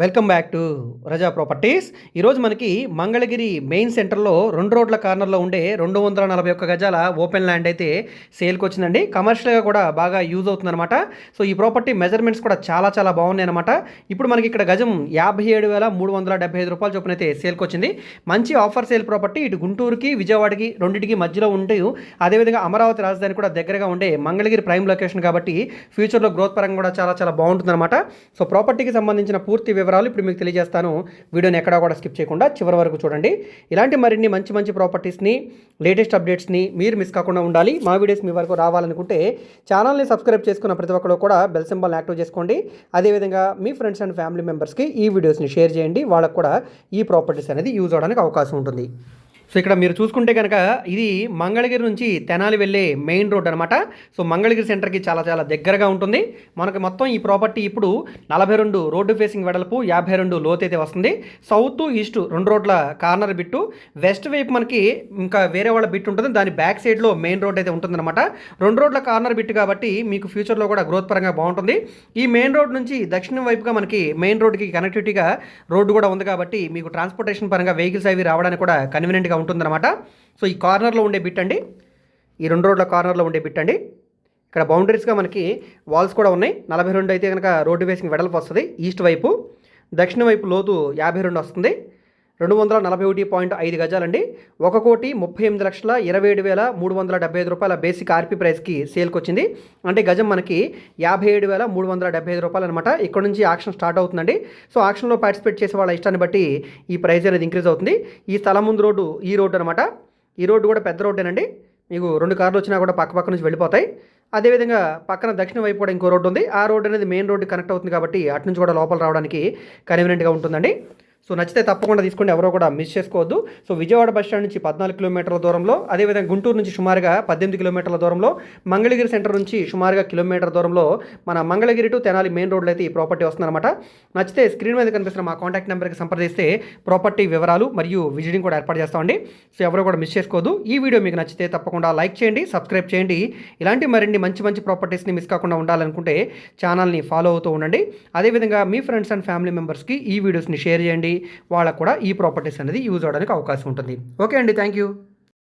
Welcome back to Raza properties ఈరోజు మనకి Mangalagiri main సెంటర్లో రెండు రోడ్ల కార్నర్లో ఉండే రెండు వందల నలభై ఒక్క గజాల ఓపెన్ ల్యాండ్ అయితే సేల్కి వచ్చిందండి. కమర్షియల్గా కూడా బాగా యూజ్ అవుతుందన్నమాట. సో ఈ ప్రాపర్టీ మెజర్మెంట్స్ కూడా చాలా చాలా బాగున్నాయి అనమాట ఇప్పుడు మనకి ఇక్కడ గజం యాభై ఏడు వేల మూడు వందల డెబ్బై ఐదు రూపాయల చొప్పున అయితే సేల్కి వచ్చింది. మంచి ఆఫర్ సేల్ ప్రాపర్టీ ఇటు గుంటూరుకి విజయవాడకి రెండింటికి మధ్యలో ఉంటూ అదేవిధంగా అమరావతి రాజధాని కూడా దగ్గరగా ఉండే మంగళగిరి ప్రైమ్ లొకేషన్ కాబట్టి ఫ్యూచర్లో గ్రోత్ పరంగా కూడా చాలా చాలా బాగుంటుందన్నమాట. సో ప్రాపర్టీకి సంబంధించిన పూర్తి వివరాలు ఇప్పుడు మీకు తెలియజేస్తాను. వీడియోని ఎక్కడా కూడా స్కిప్ చేయకుండా చివరి వరకు చూడండి. ఇలాంటి మరిన్ని మంచి మంచి ప్రాపర్టీస్ని లేటెస్ట్ అప్డేట్స్ని మీరు మిస్ కాకుండా ఉండాలి. మా వీడియోస్ మీ వరకు రావాలనుకుంటే ఛానల్ని సబ్స్క్రైబ్ చేసుకున్న ప్రతి ఒక్కరు కూడా బెల్ సింబల్ యాక్టివ్ చేసుకోండి. అదేవిధంగా మీ ఫ్రెండ్స్ అండ్ ఫ్యామిలీ మెంబర్స్కి ఈ వీడియోస్ని షేర్ చేయండి. వాళ్ళకు కూడా ఈ ప్రాపర్టీస్ అనేది యూజ్ అవడానికి అవకాశం ఉంటుంది. సో ఇక్కడ మీరు చూసుకుంటే కనుక ఇది మంగళగిరి నుంచి తెనాలి వెళ్ళే మెయిన్ రోడ్ అనమాట సో మంగళగిరి సెంటర్కి చాలా చాలా దగ్గరగా ఉంటుంది. మనకు మొత్తం ఈ ప్రాపర్టీ ఇప్పుడు నలభై రెండు రోడ్డు ఫేసింగ్ వెడల్పు యాభై రెండు లోతైతే వస్తుంది. సౌత్ ఈస్ట్ రెండు రోడ్ల కార్నర్ బిట్టు. వెస్ట్ వైపు మనకి ఇంకా వేరే వాళ్ళ బిట్ ఉంటుంది. దాని బ్యాక్ సైడ్లో మెయిన్ రోడ్ అయితే ఉంటుందన్నమాట. రెండు రోడ్ల కార్నర్ బిట్ కాబట్టి మీకు ఫ్యూచర్లో కూడా గ్రోత్ పరంగా బాగుంటుంది. ఈ మెయిన్ రోడ్ నుంచి దక్షిణం వైపుగా మనకి మెయిన్ రోడ్కి కనెక్టివిటీగా రోడ్డు కూడా ఉంది కాబట్టి మీకు ట్రాన్స్పోర్టేషన్ పరంగా వెహికల్స్ అవి రావడానికి కూడా కన్వీనియంట్గా ఉంటుందన్నమాట. సో ఈ కార్నర్లో ఉండే బిట్ అండి ఈ రెండు రోడ్ల కార్నర్లో ఉండే బిట్ అండి. ఇక్కడ బౌండరీస్గా మనకి వాల్స్ కూడా ఉన్నాయి. నలభై రెండు అయితే కనుక రోడ్డు వేసింగ్ వెడల్పు వస్తుంది. ఈస్ట్ వైపు దక్షిణ వైపు లోతు యాభై రెండు వస్తుంది. రెండు వందల నలభై ఒకటి పాయింట్ ఐదు గజాలండి. ఒక కోటి ముప్పై ఎనిమిది లక్షల ఇరవై ఏడు వేల మూడు వందల డెబ్బై ఐదు రూపాయల బేసిక్ ఆర్పీ ప్రైస్కి సేల్కి వచ్చింది అంటే గజం మనకి యాభై ఏడు వేల మూడు వందల డెబ్బై ఐదు రూపాయలు అనమాట ఇక్కడ నుంచి ఆక్షన్ స్టార్ట్ అవుతుందండి. సో ఆక్షన్లో పార్టిసిపేట్ చేసే వాళ్ళ ఇష్టాన్ని బట్టి ఈ ప్రైస్ అనేది ఇంక్రీజ్ అవుతుంది. ఈ స్థలం ముందు రోడ్డు ఈ రోడ్డు అనమాట ఈ రోడ్డు కూడా పెద్ద రోడ్డేనండి. మీకు రెండు కార్లు వచ్చినా కూడా పక్క పక్క నుంచి వెళ్ళిపోతాయి. అదేవిధంగా పక్కన దక్షిణ వైపు కూడా ఇంకో రోడ్డు ఉంది. ఆ రోడ్డు అనేది మెయిన్ రోడ్డు కనెక్ట్ అవుతుంది కాబట్టి అటు నుంచి కూడా లోపల రావడానికి కన్వీనియంట్గా ఉంటుందండి. సో నచ్చితే తప్పకుండా తీసుకోండి ఎవరో కూడా మిస్ చేసుకోవద్దు. సో విజయవాడ బస్ స్టాండ్ నుంచి పద్నాలుగు కిలోమీటర్ల దూరంలో అదేవిధంగా గుంటూరు నుంచి సుమారుగా పద్దెనిమిది కిలోమీటర్ల దూరంలో మంగళగిరి సెంటర్ నుంచి సుమారుగా కిలోమీటర్ దూరంలో మన మంగళగిరి టు తెనాలి మెయిన్ రోడ్లో అయితే ఈ ప్రాపర్టీ వస్తుందన్నమాట. నచ్చితే స్క్రీన్ మీద కనిపిస్తున్న మా కాంటాక్ట్ నెంబర్కి సంప్రదిస్తే ప్రాపర్టీ వివరాలు మరియు విజిటింగ్ కూడా ఏర్పాటు చేస్తామండి సో ఎవరో కూడా మిస్ చేసుకోవద్దు. ఈ వీడియో మీకు నచ్చితే తప్పకుండా లైక్ చేయండి సబ్స్క్రైబ్ చేయండి. ఇలాంటి మరిన్ని మంచి మంచి ప్రాపర్టీస్ని మిస్ కాకుండా ఉండాలనుకుంటే ఛానల్ని ఫాలో అవుతూ ఉండండి. అదేవిధంగా మీ ఫ్రెండ్స్ అండ్ ఫ్యామిలీ మెంబర్స్కి ఈ వీడియోస్ని షేర్ చేయండి. వాళ్ళకు కూడా ఈ ప్రాపర్టీస్ అనేది యూజ్ అవడానికి అవకాశం ఉంటుంది. ఓకే అండి థ్యాంక్ యూ.